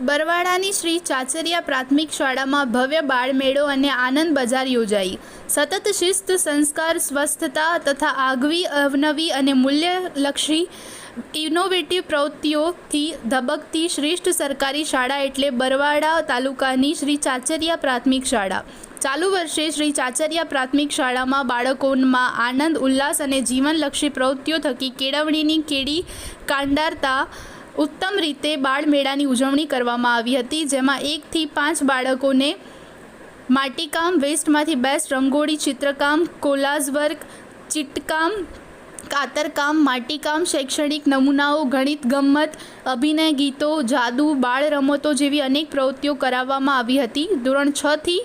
બરવાડાની શ્રી ચાચરિયા પ્રાથમિક શાળામાં ભવ્ય બાળમેળો અને આનંદ બજાર યોજાઈ. સતત શિસ્ત, સંસ્કાર, સ્વસ્થતા તથા આગવી, અવનવી અને મૂલ્યલક્ષી ઇનોવેટિવ પ્રવૃત્તિઓથી ધબકતી શ્રેષ્ઠ સરકારી શાળા એટલે બરવાડા તાલુકાની શ્રી ચાચરિયા પ્રાથમિક શાળા. ચાલુ વર્ષે શ્રી ચાચરિયા પ્રાથમિક શાળામાં બાળકોમાં આનંદ, ઉલ્લાસ અને જીવનલક્ષી પ્રવૃત્તિઓ થકી કેળવણીની કેડી કાંડારતા ઉત્તમ રીતે બાળમેળાની ઉજવણી કરવામાં આવી હતી, જેમાં એકથી પાંચ બાળકોને માટીકામ, વેસ્ટમાંથી બેસ્ટ રંગોળી, ચિત્રકામ કોલાઝ વર્ક ચિટકામ, કાતરકામ, માટીકામ, શૈક્ષણિક નમૂનાઓ, ગણિત, ગમ્મત, અભિનય ગીતો, જાદુ, બાળ રમતો જેવી અનેક પ્રવૃત્તિઓ કરાવવામાં આવી હતી. ધોરણ છથી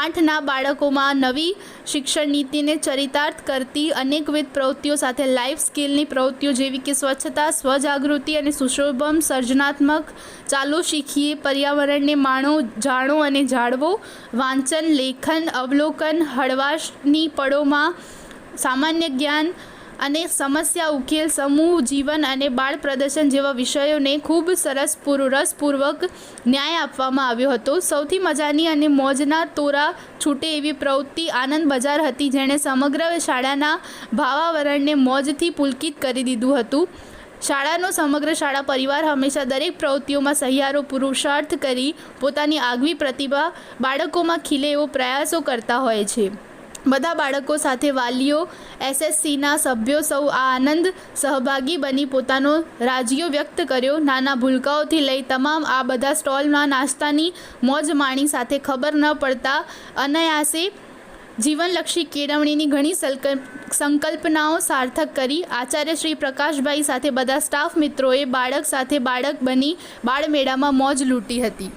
આઠના બાળકોમાં નવી શિક્ષણ નીતિને ચરિતાર્થ કરતી અનેકવિધ પ્રવૃત્તિઓ સાથે લાઈફ સ્કિલની પ્રવૃત્તિઓ જેવી કે સ્વચ્છતા, સ્વજાગૃતિ અને સુશોભમ સર્જનાત્મક ચાલો શીખીએ, પર્યાવરણને માણો, જાણો અને જાળવો, વાંચન, લેખન, અવલોકન, હળવાશની પળોમાં સામાન્ય જ્ઞાન અને સમસ્યા, ઉકેલ, સમૂહ, જીવન અને બાળ પ્રદર્શન જેવા વિષયોને ખૂબ સરસ પૂર, રસપૂર્વક ન્યાય આપવામાં આવ્યો હતો. સૌથી મજાની અને મોજના તોરા છૂટે એવી પ્રવૃત્તિ આનંદ બજાર હતી, જેણે સમગ્ર શાળાના ભાવાવરણને મોજથી પુલકિત કરી દીધું હતું. શાળાનો સમગ્ર શાળા પરિવાર હંમેશા દરેક પ્રવૃત્તિઓમાં સહિયારો પુરુષાર્થ કરી પોતાની આગવી પ્રતિભા બાળકોમાં ખીલે એવો પ્રયાસો કરતા હોય છે. બધા બાળકો સાથે વાલીઓ, એસએસસીના સભ્યો સૌ આ આનંદ સહભાગી બની પોતાનો રાજીઓ વ્યક્ત કર્યો. નાના ભૂલકાઓથી લઈ તમામ આ બધા સ્ટોલમાં નાસ્તાની મોજ માણી સાથે ખબર ન પડતા અનાયાસે જીવનલક્ષી કેળવણીની ઘણી સંકલ્પ, સંકલ્પનાઓ સાર્થક કરી. આચાર્ય શ્રી પ્રકાશભાઈ સાથે બધા સ્ટાફ મિત્રોએ બાળક સાથે બાળક બની બાળમેળામાં મોજ લૂંટી હતી.